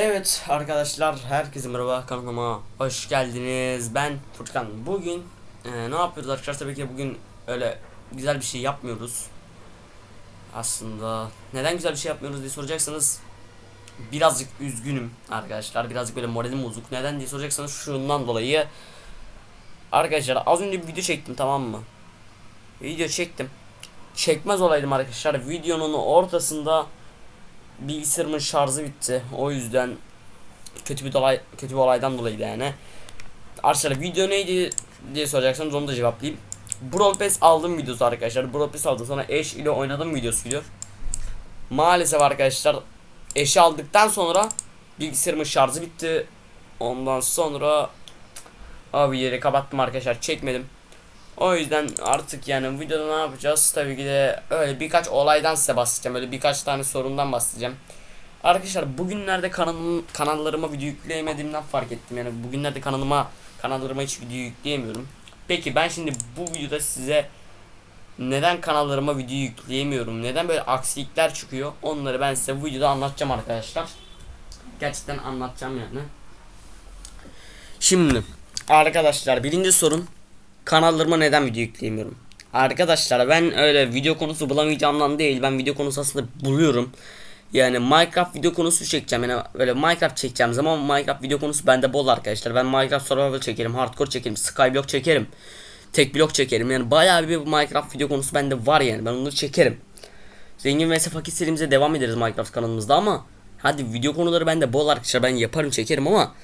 Evet arkadaşlar herkese merhaba kanalıma hoş geldiniz. Ben Furkan. Bugün e, ne yapıyoruz arkadaşlar? Tabii ki bugün öyle güzel bir şey yapmıyoruz. Aslında neden güzel bir şey yapmıyoruz diye soracaksanız birazcık üzgünüm arkadaşlar. Birazcık böyle moralim bozuk. Neden diye soracaksanız şundan dolayı Arkadaşlar az önce bir video çektim tamam mı? Video çektim. Çekmez olaydım arkadaşlar. Videonun ortasında bilgisayarımın şarjı bitti. O yüzden kötü bir olay kötü bir olaydan dolayı yani. Arkadaşlar video neydi diye soracaksanız onu da cevaplayayım. Brawl Pass aldım videosu arkadaşlar. Brawl Pass aldım sonra eş ile oynadım videosuydu. Maalesef arkadaşlar eşi aldıktan sonra bilgisayarımın şarjı bitti. Ondan sonra abi yeri kapattım arkadaşlar çekmedim. O yüzden artık yani videoda ne yapacağız? Tabii ki de öyle birkaç olaydan size bahsedeceğim. Öyle birkaç tane sorundan bahsedeceğim. Arkadaşlar bugünlerde kanalım, kanallarıma video yükleyemediğimden fark ettim. Yani bugünlerde kanalıma kanallarıma hiç video yükleyemiyorum. Peki ben şimdi bu videoda size neden kanallarıma video yükleyemiyorum? Neden böyle aksilikler çıkıyor? Onları ben size bu videoda anlatacağım arkadaşlar. Gerçekten anlatacağım yani. Şimdi arkadaşlar birinci sorun kanallarıma neden video yükleyemiyorum? Arkadaşlar ben öyle video konusu bulamayacağımdan değil. Ben video konusu aslında buluyorum. Yani Minecraft video konusu çekeceğim. Yani böyle Minecraft çekeceğim zaman Minecraft video konusu bende bol arkadaşlar. Ben Minecraft survival çekerim, hardcore çekerim, skyblock çekerim. Tek blok çekerim. Yani bayağı bir Minecraft video konusu bende var yani. Ben onları çekerim. Zengin vs fakir serimize devam ederiz Minecraft kanalımızda ama hadi video konuları bende bol arkadaşlar. Ben yaparım, çekerim ama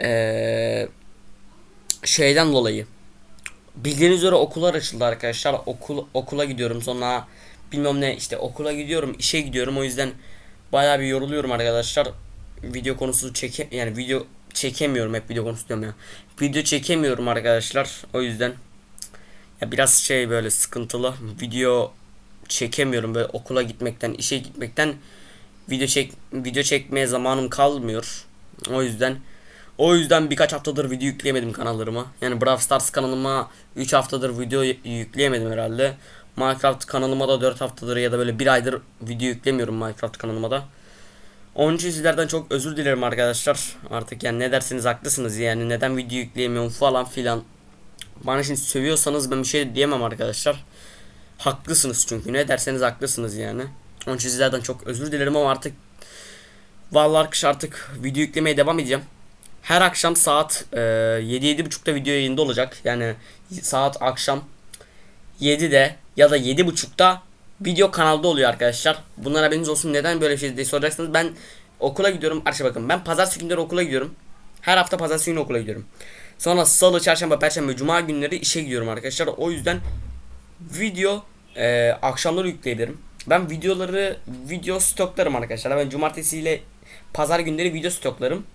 ee, şeyden dolayı Bildiğiniz üzere okullar açıldı arkadaşlar. Okul okula gidiyorum sonra bilmem ne işte okula gidiyorum, işe gidiyorum. O yüzden bayağı bir yoruluyorum arkadaşlar. Video konusu çeke yani video çekemiyorum hep video konusu diyorum ya. Video çekemiyorum arkadaşlar. O yüzden ya biraz şey böyle sıkıntılı. Video çekemiyorum böyle okula gitmekten, işe gitmekten video çek video çekmeye zamanım kalmıyor. O yüzden o yüzden birkaç haftadır video yükleyemedim kanallarıma. Yani Brawl Stars kanalıma 3 haftadır video yükleyemedim herhalde. Minecraft kanalıma da 4 haftadır ya da böyle 1 aydır video yüklemiyorum Minecraft kanalıma da. Onun için sizlerden çok özür dilerim arkadaşlar. Artık yani ne dersiniz haklısınız yani neden video yükleyemiyorum falan filan. Bana şimdi sövüyorsanız ben bir şey diyemem arkadaşlar. Haklısınız çünkü ne derseniz haklısınız yani. Onun için sizlerden çok özür dilerim ama artık Vallahi arkadaşlar artık video yüklemeye devam edeceğim her akşam saat e, 7-7.30'da video yayında olacak. Yani saat akşam 7'de ya da 7.30'da video kanalda oluyor arkadaşlar. Bunlar haberiniz olsun. Neden böyle bir şey diye soracaksınız. Ben okula gidiyorum. Arkadaşlar bakın ben pazartesi günleri okula gidiyorum. Her hafta pazartesi günü okula gidiyorum. Sonra salı, çarşamba, perşembe, cuma günleri işe gidiyorum arkadaşlar. O yüzden video e, akşamları yükleyebilirim. Ben videoları video stoklarım arkadaşlar. Ben cumartesi ile pazar günleri video stoklarım.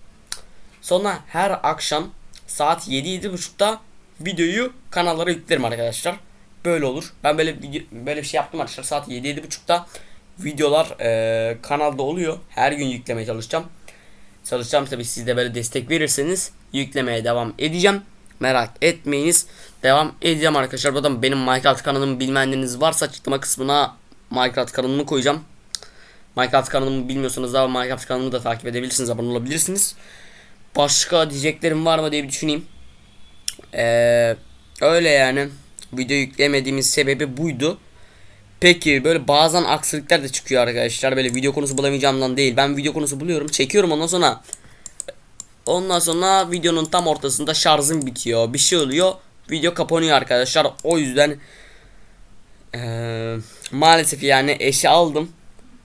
Sonra her akşam saat 7-7.30'da videoyu kanallara yüklerim arkadaşlar. Böyle olur. Ben böyle böyle bir şey yaptım arkadaşlar. Saat 7-7.30'da videolar e, kanalda oluyor. Her gün yüklemeye çalışacağım. Çalışacağım tabi siz de böyle destek verirseniz yüklemeye devam edeceğim. Merak etmeyiniz. Devam edeceğim arkadaşlar. Buradan benim Minecraft kanalımı bilmeyenleriniz varsa açıklama kısmına Minecraft kanalımı koyacağım. Minecraft kanalımı bilmiyorsanız da Minecraft kanalımı da takip edebilirsiniz. Abone olabilirsiniz. Başka diyeceklerim var mı diye bir düşüneyim. Ee, öyle yani. Video yükleyemediğimiz sebebi buydu. Peki böyle bazen aksilikler de çıkıyor arkadaşlar. Böyle video konusu bulamayacağımdan değil. Ben video konusu buluyorum. Çekiyorum ondan sonra. Ondan sonra videonun tam ortasında şarjım bitiyor. Bir şey oluyor. Video kapanıyor arkadaşlar. O yüzden ee, maalesef yani eşi aldım.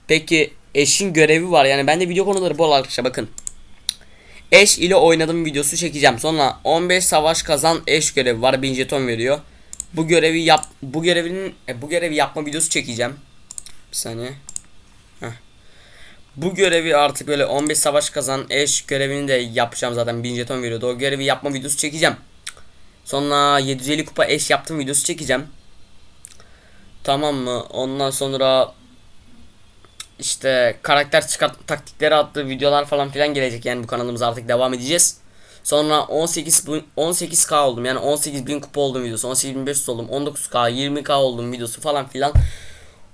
Peki eşin görevi var. Yani bende video konuları bol arkadaşlar bakın. Eş ile oynadım videosu çekeceğim. Sonra 15 savaş kazan eş görevi var. 1000 jeton veriyor. Bu görevi yap bu görevinin e, bu görevi yapma videosu çekeceğim. Bir saniye. Heh. Bu görevi artık böyle 15 savaş kazan eş görevini de yapacağım zaten 1000 jeton veriyordu. O görevi yapma videosu çekeceğim. Sonra 750 kupa eş yaptım videosu çekeceğim. Tamam mı? Ondan sonra işte karakter çıkart taktikleri attığı videolar falan filan gelecek. Yani bu kanalımıza artık devam edeceğiz. Sonra 18 18k oldum. Yani 18 bin kupa oldum videosu 18.500 oldum. 19k 20k oldum videosu falan filan.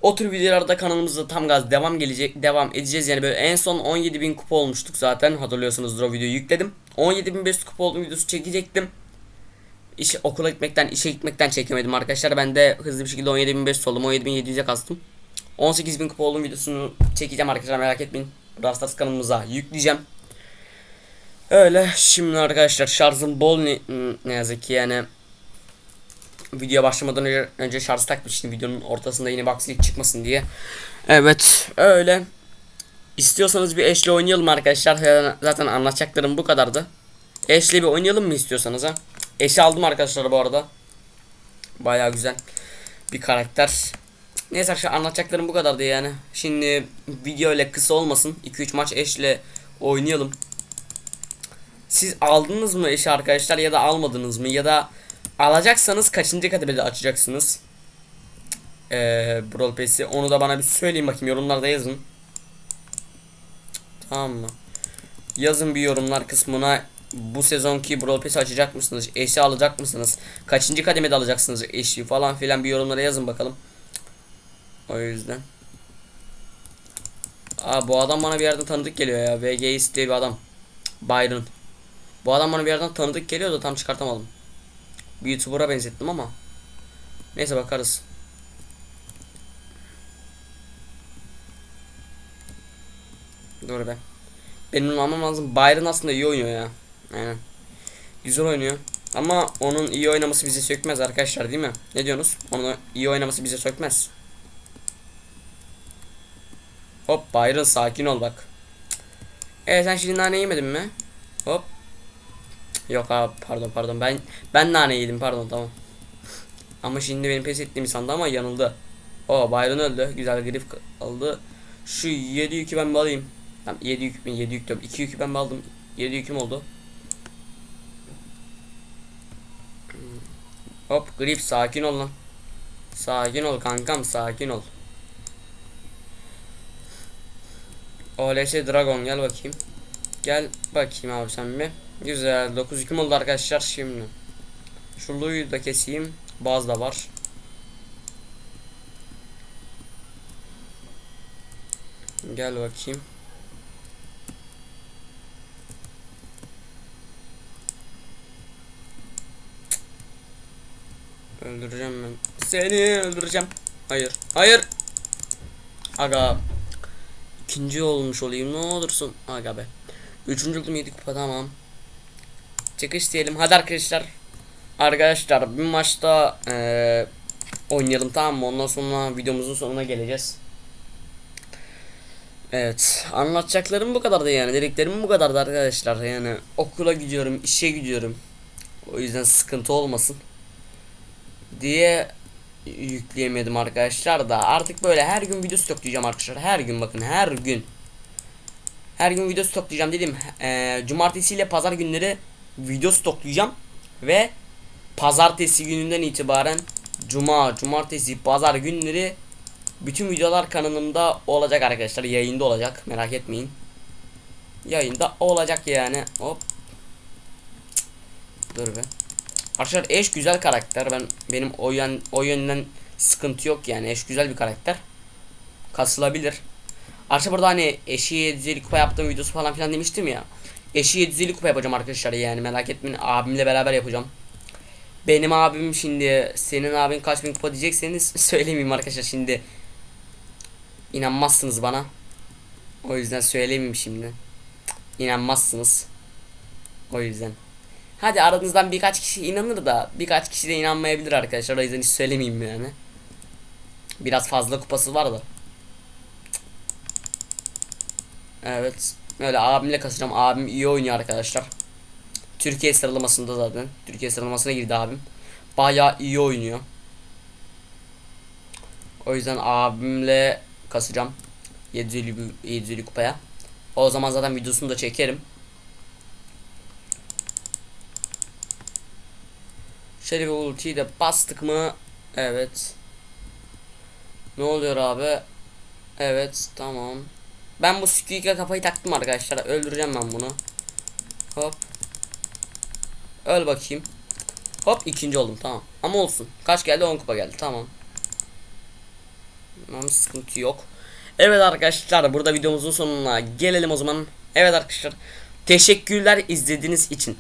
O tür videolarda kanalımızda tam gaz devam gelecek devam edeceğiz. Yani böyle en son 17.000 kupa olmuştuk zaten. Hatırlıyorsunuzdur o videoyu yükledim. 17.500 kupa olduğum videosu çekecektim. İş, okula gitmekten işe gitmekten çekemedim arkadaşlar. Ben de hızlı bir şekilde 17.500 oldum. 17.700'e kastım 18.000 kupa olduğum videosunu çekeceğim arkadaşlar merak etmeyin. Brawl Stars kanalımıza yükleyeceğim. Öyle şimdi arkadaşlar şarjım bol ne, ne yazık ki yani. Video başlamadan önce, önce şarj takmıştım videonun ortasında yine bir aksilik çıkmasın diye. Evet öyle. İstiyorsanız bir eşle oynayalım arkadaşlar. Zaten anlatacaklarım bu kadardı. Eşle bir oynayalım mı istiyorsanız ha? Eşi aldım arkadaşlar bu arada. Baya güzel bir karakter Neyse arkadaşlar anlatacaklarım bu kadardı yani Şimdi video ile kısa olmasın 2-3 maç eşle oynayalım siz aldınız mı eşi arkadaşlar ya da almadınız mı ya da alacaksanız kaçıncı kademede açacaksınız? Eee Brawl Pass'i onu da bana bir söyleyin bakayım yorumlarda yazın. Tamam mı? Yazın bir yorumlar kısmına bu sezonki Brawl Pass'i açacak mısınız? Eşi alacak mısınız? Kaçıncı kademede alacaksınız eşi falan filan bir yorumlara yazın bakalım. O yüzden. Aa bu adam bana bir yerden tanıdık geliyor ya. VGS diye bir adam. Byron. Bu adam bana bir yerden tanıdık geliyor da tam çıkartamadım. Bir YouTuber'a benzettim ama. Neyse bakarız. Dur be. Benim almam lazım. Byron aslında iyi oynuyor ya. Aynen. Güzel oynuyor. Ama onun iyi oynaması bize sökmez arkadaşlar değil mi? Ne diyorsunuz? Onun iyi oynaması bize sökmez. Hop Byron sakin ol bak. Evet sen şimdi nane yemedin mi? Hop. Yok abi pardon pardon ben ben nane yedim pardon tamam. Ama şimdi benim pes ettiğimi sandı ama yanıldı. O Byron öldü. Güzel grif aldı. Şu 7 yükü ben alayım. Tamam 7 yük ben 7 yük diyorum. 2 yükü ben aldım. 7 yüküm oldu. Hop grip sakin ol lan. Sakin ol kankam sakin ol. OLS Dragon gel bakayım. Gel bakayım abi sen bir. Güzel 9 hüküm oldu arkadaşlar şimdi. Şurluyu da keseyim. Bazı da var. Gel bakayım. Öldüreceğim ben. Seni öldüreceğim. Hayır. Hayır. Aga. İkinci olmuş olayım ne olursun. Aga be. Üçüncü oldum 7 kupa tamam. Çıkış diyelim. Hadi arkadaşlar. Arkadaşlar bir maçta ee, oynayalım tamam mı? Ondan sonra videomuzun sonuna geleceğiz. Evet. Anlatacaklarım bu kadardı yani. Dediklerim bu kadardı arkadaşlar. Yani okula gidiyorum, işe gidiyorum. O yüzden sıkıntı olmasın. Diye yükleyemedim arkadaşlar da artık böyle her gün video stoklayacağım arkadaşlar. Her gün bakın her gün. Her gün video stoklayacağım dedim. E, cumartesi ile pazar günleri video stoklayacağım ve pazartesi gününden itibaren cuma, cumartesi, pazar günleri bütün videolar kanalımda olacak arkadaşlar. Yayında olacak. Merak etmeyin. Yayında olacak yani. Hop. Dur be. Arkadaşlar eş güzel karakter. Ben benim o yön o yönden sıkıntı yok yani. Eş güzel bir karakter. Kasılabilir. Arkadaşlar burada hani eşi 750 kupa yaptığım videosu falan filan demiştim ya. Eşi 750 kupa yapacağım arkadaşlar yani merak etmeyin. Abimle beraber yapacağım. Benim abim şimdi senin abin kaç bin kupa diyecekseniz söylemeyeyim arkadaşlar şimdi. İnanmazsınız bana. O yüzden söylemeyeyim şimdi. İnanmazsınız. O yüzden. Hadi aranızdan birkaç kişi inanır da birkaç kişi de inanmayabilir arkadaşlar. O yüzden hiç söylemeyeyim yani. Biraz fazla kupası var da. Evet. Öyle abimle kasacağım. Abim iyi oynuyor arkadaşlar. Türkiye sıralamasında zaten. Türkiye sıralamasına girdi abim. Bayağı iyi oynuyor. O yüzden abimle kasacağım. 750, 750 kupaya. O zaman zaten videosunu da çekerim. Şöyle bir ultiyi de bastık mı? Evet. Ne oluyor abi? Evet tamam. Ben bu Squeak'e kafayı taktım arkadaşlar. Öldüreceğim ben bunu. Hop. Öl bakayım. Hop ikinci oldum tamam. Ama olsun. Kaç geldi? 10 kupa geldi. Tamam. Tamam sıkıntı yok. Evet arkadaşlar burada videomuzun sonuna gelelim o zaman. Evet arkadaşlar teşekkürler izlediğiniz için.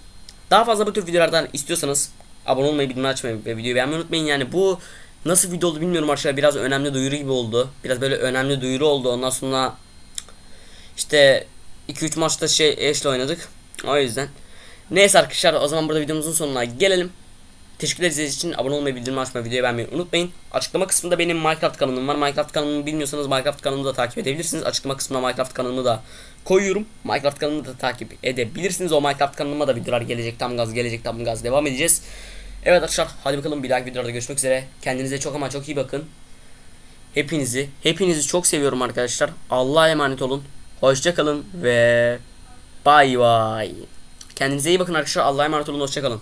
Daha fazla bu tür videolardan istiyorsanız abone olmayı, bildirim açmayı ve videoyu beğenmeyi unutmayın. Yani bu nasıl video oldu bilmiyorum arkadaşlar. Biraz önemli duyuru gibi oldu. Biraz böyle önemli duyuru oldu. Ondan sonra işte 2-3 maçta şey Ash'le oynadık. O yüzden. Neyse arkadaşlar o zaman burada videomuzun sonuna gelelim. Teşekkürler izlediğiniz için abone olmayı, bildirim açmayı, videoyu beğenmeyi unutmayın. Açıklama kısmında benim Minecraft kanalım var. Minecraft kanalımı bilmiyorsanız Minecraft kanalımı da takip edebilirsiniz. Açıklama kısmına Minecraft kanalımı da koyuyorum. Minecraft kanalımı da takip edebilirsiniz. O Minecraft kanalıma da videolar gelecek. Tam gaz gelecek, tam gaz devam edeceğiz. Evet arkadaşlar hadi bakalım bir dahaki videolarda görüşmek üzere. Kendinize çok ama çok iyi bakın. Hepinizi, hepinizi çok seviyorum arkadaşlar. Allah'a emanet olun. Hoşça kalın ve bay bay. Kendinize iyi bakın arkadaşlar. Allah'a emanet olun. Hoşça kalın.